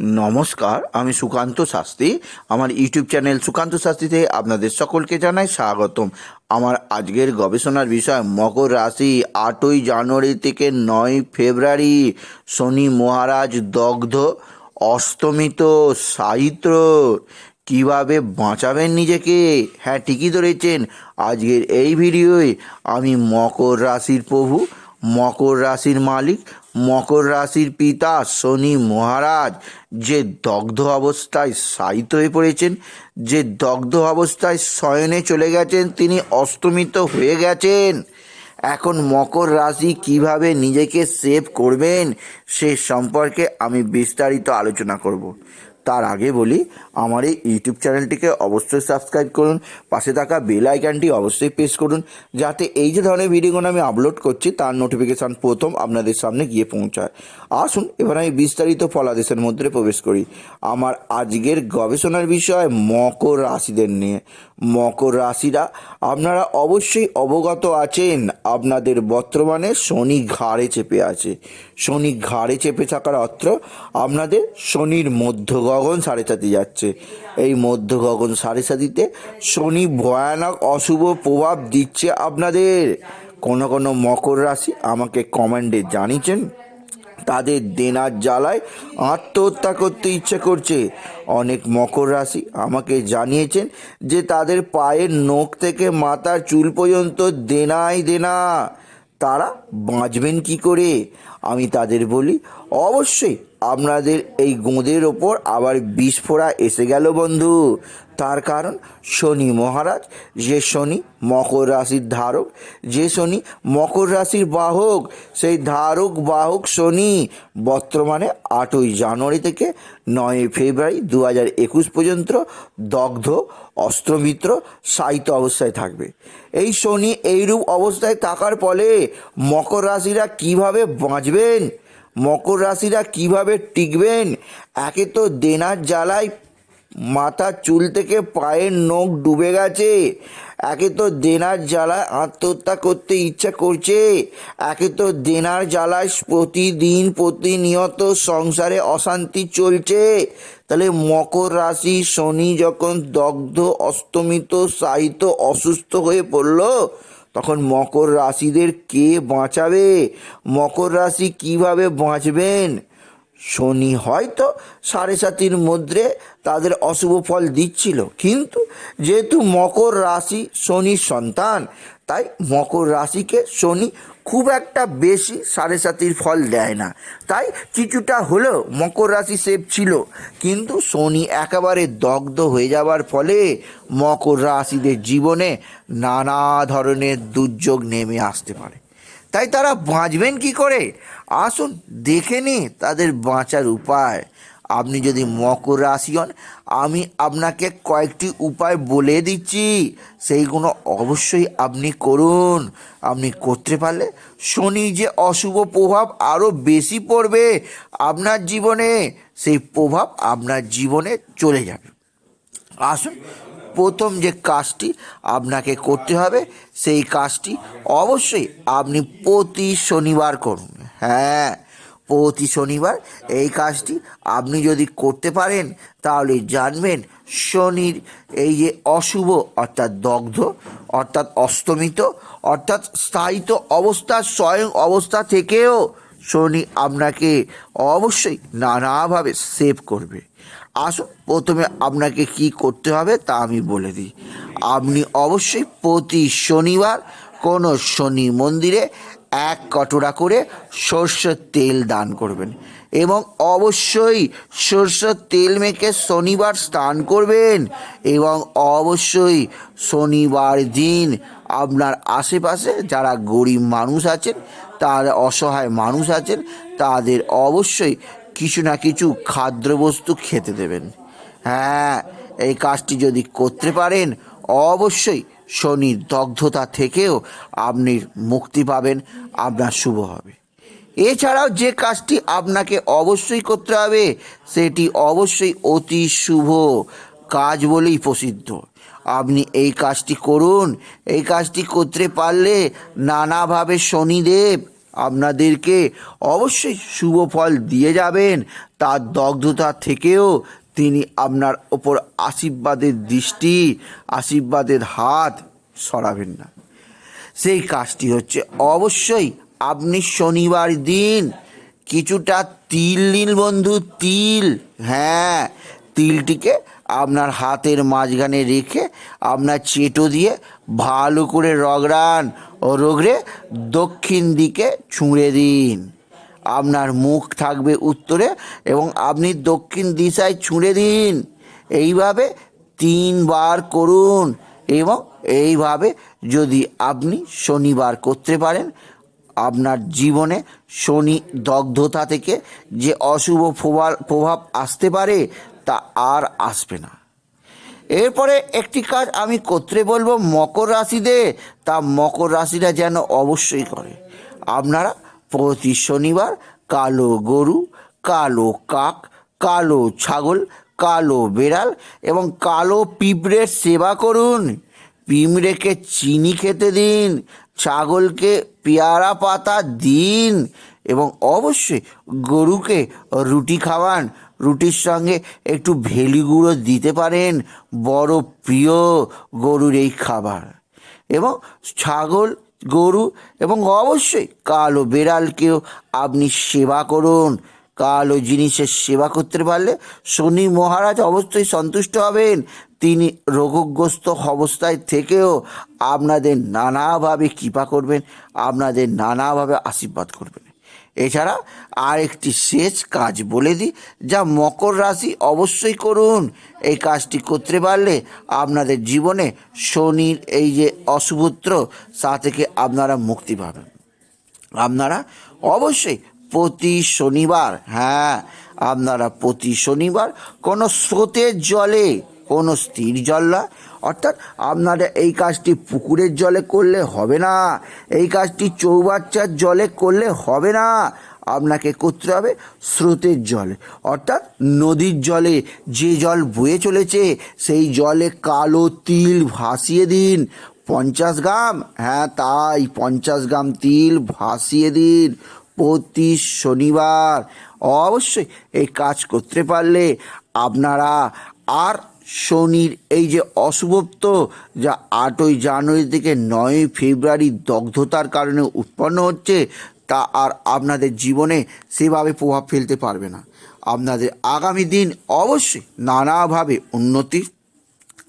নমস্কার, আমি সুকান্ত শাস্ত্রী। আমার ইউটিউব চ্যানেল সুকান্ত শাস্ত্রীতে আপনাদের সকলকে জানাই স্বাগতম। আমার আজকের গবেষণার বিষয়, মকর রাশি, আটই জানুয়ারি থেকে নয় ফেব্রুয়ারি, শনি মহারাজ দগ্ধ অস্তমিত সাহিত্য। কীভাবে বাঁচাবেন নিজেকে? হ্যাঁ ঠিকই ধরেছেন। আজকের এই ভিডিওয় আমি মকর রাশির প্রভু, মকর রাশির মালিক মকর রাশির পিতা শনি মহারাজ যে দগ্ধ অবস্থায় সাহিত্য হয়ে পড়েছেন, যে দগ্ধ অবস্থায় শয়নে চলে গেছেন, তিনি অস্তমিত হয়ে গেছেন। এখন মকর রাশি কীভাবে নিজেকে সেভ করবেন, সে সম্পর্কে আমি বিস্তারিত আলোচনা করব। তার আগে বলি, আমার এই ইউটিউব চ্যানেলটিকে অবশ্যই সাবস্ক্রাইব করুন, পাশে থাকা বেল আইকনটি অবশ্যই প্রেস করুন, যাতে এই যে ধরনের ভিডিওগুলো আমি আপলোড করছি, তার নোটিফিকেশান প্রথম আপনাদের সামনে গিয়ে পৌঁছায়। আসুন, এবার আমি বিস্তারিত ফলাদেশের মধ্যে প্রবেশ করি। আমার আজকের গবেষণার বিষয় মকর রাশিদের নিয়ে। মকর রাশিরা, আপনারা অবশ্যই অবগত আছেন, আপনাদের বর্তমানে শনি ঘাড়ে চেপে আছে। শনি ঘাড়ে চেপে থাকার অর্থ, আপনাদের শনির মধ্য গগন সাড়ে সাথে যাচ্ছে। এই মধ্য গগন সাড়ে সাথীতে শনি ভয়ানক অশুভ প্রভাব দিচ্ছে আপনাদের। কোনো কোনো মকর রাশি আমাকে কমেন্টে জানিয়েছেন, তাদের দেনার জ্বালায় আত্মহত্যা করতে ইচ্ছে করছে। অনেক মকর রাশি আমাকে জানিয়েছেন যে তাদের পায়ের নখ থেকে মাথার চুল পর্যন্ত দেনাই দেনা। তারা বাঁচবেন কি করে? আমি তাদের বলি, অবশ্যই আপনাদের এই গোঁদের ওপর আবার বিস্ফোরা এসে গেল বন্ধু। তার কারণ শনি মহারাজ, যে শনি মকর রাশির ধারক, যে শনি মকর রাশির বাহক, সেই ধারক বাহক শনি বর্তমানে আটই জানুয়ারি থেকে নয় ফেব্রুয়ারি দু হাজার একুশ পর্যন্ত দগ্ধ, অস্ত্রমিত্র সাহিত্য অবস্থায় থাকবে। এই শনি এইরূপ অবস্থায় থাকার ফলে মকর রাশিরা কীভাবে বাঁচবেন? মকর রাশিরা কীভাবে টিকবেন? একে তো দেনার জ্বালায় মাথার চুল থেকে পায়ের নখ ডুবে গেছে। একে তো দেনার জ্বালায় আত্মহত্যা করতে ইচ্ছা করছে। একে তো দেনার জ্বালায় প্রতিদিন প্রতিনিয়ত সংসারে অশান্তি চলছে। তাহলে মকর রাশি শনি যখন দগ্ধ, অস্তমিত, সাহিত্য অসুস্থ হয়ে পড়ল তখন মকর রাশিদের কে বাঁচাবে? মকর রাশি কীভাবে বাঁচবেন? শনি হয়তো সাড়ে সাতির মধ্যে তাদের অশুভ ফল দিচ্ছিল। কিন্তু যেহেতু মকর রাশি শনির সন্তান, তাই মকর রাশিকে শনি খুব একটা বেশি সাড়ে সাতির ফল দেয় না। তাই কিছুটা হলেও মকর রাশি সেফ ছিল। কিন্তু শনি একেবারে দগ্ধ হয়ে যাওয়ার ফলে মকর রাশিদের জীবনে নানা ধরনের দুর্যোগ নেমে আসতে পারে। তাই তারা বাঁচবেন কি করে? আসুন দেখে নি তাদের বাঁচার উপায়। আপনি যদি মকর রাশি হন, আমি আপনাকে কয়েকটি উপায় বলে দিচ্ছি। সেইগুলো অবশ্যই আপনি করুন। আপনি করতে পারলে শনি যে অশুভ প্রভাব আরও বেশি পড়বে আপনার জীবনে, সেই প্রভাব আপনার জীবনে চলে যাবে। আসুন, প্রথম যে কাজটি আপনাকে করতে হবে, সেই কাজটি অবশ্যই আপনি প্রতি শনিবার করুন। হ্যাঁ প্রতি শনিবার এই কাজটি আপনি যদি করতে পারেন, তাহলে জানবেন শনির এই যে অশুভ, অর্থাৎ দগ্ধ, অর্থাৎ অস্তমিত, অর্থাৎ স্থায়িত অবস্থা, স্বয়ং অবস্থা থেকেও শনি আপনাকে অবশ্যই নানাভাবে সেভ করবে। আসুন, প্রথমে আপনাকে কি করতে হবে তা আমি বলে দিই। আপনি অবশ্যই প্রতি শনিবার কোনো শনি মন্দিরে এক কটোরা করে সর্ষের তেল দান করবেন। এবং অবশ্যই সর্ষের তেল মেখে শনিবার স্নান করবেন এবং অবশ্যই শনিবার দিন আপনার আশেপাশে যারা গরিব মানুষ আছেন, তার অসহায় মানুষ আছেন, তাদের অবশ্যই কিছু না কিছু খাদ্যবস্তু খেতে দেবেন। হ্যাঁ এই কাজটি যদি করতে পারেন, অবশ্যই শনির দগ্ধতা থেকেও আপনি মুক্তি পাবেন, আপনার শুভ হবে। এছাড়াও যে কাজটি আপনাকে অবশ্যই করতে হবে, সেটি অবশ্যই অতি শুভ কাজ বলেই প্রসিদ্ধ। আপনি এই কাজটি করুন, এই কাজটি করতে পারলে নানাভাবে শনিদেব আপনাদেরকে অবশ্যই শুভ ফল দিয়ে যাবেন, তার দগ্ধতা থেকেও তিনি আপনার ওপর আশীর্বাদের দৃষ্টি, আশীর্বাদের হাত সরাবেন না। সেই কাজটি হচ্ছে, অবশ্যই আপনি শনিবার দিন কিছুটা তিল নিন বন্ধু, তিল। হ্যাঁ তিলটিকে আপনার হাতের মাঝখানে রেখে আপনার চেটো দিয়ে ভালো করে রগড়ান ও রগড়ে দক্ষিণ দিকে ছুঁড়ে দিন। আপনার মুখ থাকবে উত্তরে এবং আপনি দক্ষিণ দিশায় ছুঁড়ে দিন। এইভাবে তিনবার করুন এবং এইভাবে যদি আপনি শনিবার করতে পারেন, আপনার জীবনে শনি দগ্ধতা থেকে যে অশুভ প্রভাব প্রভাব আসতে পারে তা আর আসবে না। এরপরে একটি কাজ আমি করতে বলব মকর রাশিদের তা মকর রাশিরা যেন অবশ্যই করে। আপনারা প্রতি শনিবার কালো গরু, কালো কাক, কালো ছাগল, কালো বেড়াল এবং কালো পিঁপড়ের সেবা করুন। পিঁমড়েকে চিনি খেতে দিন, ছাগলকে পেয়ারা পাতা দিন এবং অবশ্যই গরুকে রুটি খাওয়ান। রুটির সঙ্গে একটু ভেলি গুঁড়ো দিতে পারেন, বড় প্রিয় গরুর এই খাবার। এবং ছাগল গরু এবং অবশ্যই কালো বেড়ালকেও আপনি সেবা করুন। কালো জিনিসের সেবা করতে পারলে শনি মহারাজ অবশ্যই সন্তুষ্ট হবেন। তিনি রোগগ্রস্ত অবস্থায় থেকেও আপনাদের নানাভাবে কৃপা করবেন, আপনাদের নানাভাবে আশীর্বাদ করবেন। এছাড়া আর একটি শেষ কাজ বলে দিই, যা মকর রাশি অবশ্যই করুন। এই কাজটি করতে পারলে আপনাদের জীবনে শনির এই যে অশুভত্র, তা থেকে আপনারা মুক্তি পাবেন। আপনারা অবশ্যই প্রতি শনিবার হ্যাঁ আপনারা প্রতি শনিবার কোনো স্রোতের জলে, কোনো স্থির জল না অর্থাৎ আপনারা এই কাজটি পুকুরের জলে করলে হবে না, এই কাজটি চৌবাচ্চার জলে করলে হবে না, আপনাকে করতে হবে স্রোতের জলে। অর্থাৎ নদীর জলে যে জল বয়ে চলেছে, সেই জলে কালো তিল ভাসিয়ে দিন, পঞ্চাশ গ্রাম হ্যাঁ তাই, পঞ্চাশ গ্রাম তিল ভাসিয়ে দিন প্রতি শনিবার। অবশ্যই এই কাজ করতে পারলে আপনারা আর শনির এই যে অশুভত্ব যা আটই জানুয়ারি থেকে নয়ই ফেব্রুয়ারি দগ্ধতার কারণে উৎপন্ন হচ্ছে, তা আর আপনাদের জীবনে সেভাবে প্রভাব ফেলতে পারবে না। আপনাদের আগামী দিন অবশ্যই নানাভাবে উন্নতি,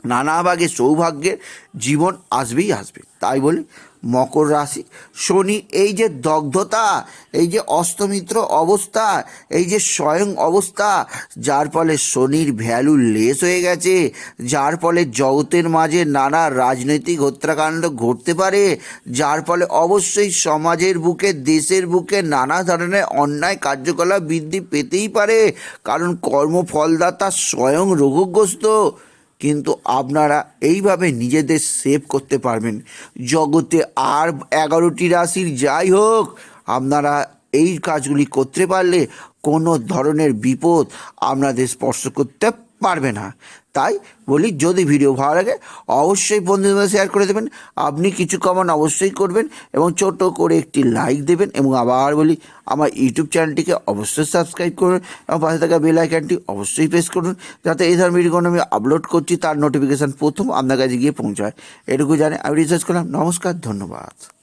নানাভাগে সৌভাগ্যের জীবন আসবেই আসবে। তাই বলি মকর রাশি। শনি, এই যে দগ্ধতা, এই যে অস্তমিত্র অবস্থা, এই যে স্বয়ং অবস্থা, যার ফলে শনির ভ্যালু লেস হয়ে গেছে, যার ফলে জগতের মাঝে নানা রাজনৈতিক হত্যাকাণ্ড ঘটতে পারে, যার ফলে অবশ্যই সমাজের বুকে, দেশের বুকে নানা ধরনের অন্যায় কার্যকলাপ বৃদ্ধি পেতেই পারে, কারণ কর্মফলদাতা স্বয়ং রোগগ্রস্ত। কিন্তু আপনারা এইভাবে নিজেদের সেভ করতে পারবেন। জগতে আর এগারোটি রাশির যাই হোক, আপনারা এই কাজগুলি করতে পারলে কোনো ধরনের বিপদ আপনাদের স্পর্শ করতে পারবে না। তাই বলি, যদি ভিডিও ভালো লাগে, অবশ্যই বন্ধুদের শেয়ার করে দেবেন। আপনি কিছু কমান অবশ্যই করবেন এবং ছোট করে একটি লাইক দেবেন এবং আবার বলি, আমার ইউটিউব চ্যানেলটিকে অবশ্যই সাবস্ক্রাইব করুন এবং পাশে থাকা বেল আইকনটি অবশ্যই প্রেস করুন যাতে এই ধরনের ভিডিওগুলো আমি আপলোড করছি, তার নোটিফিকেশান প্রথম আপনার কাছে গিয়ে পৌঁছায়। এটুকু জানে, আমি রিসার্চ করলাম। নমস্কার, ধন্যবাদ।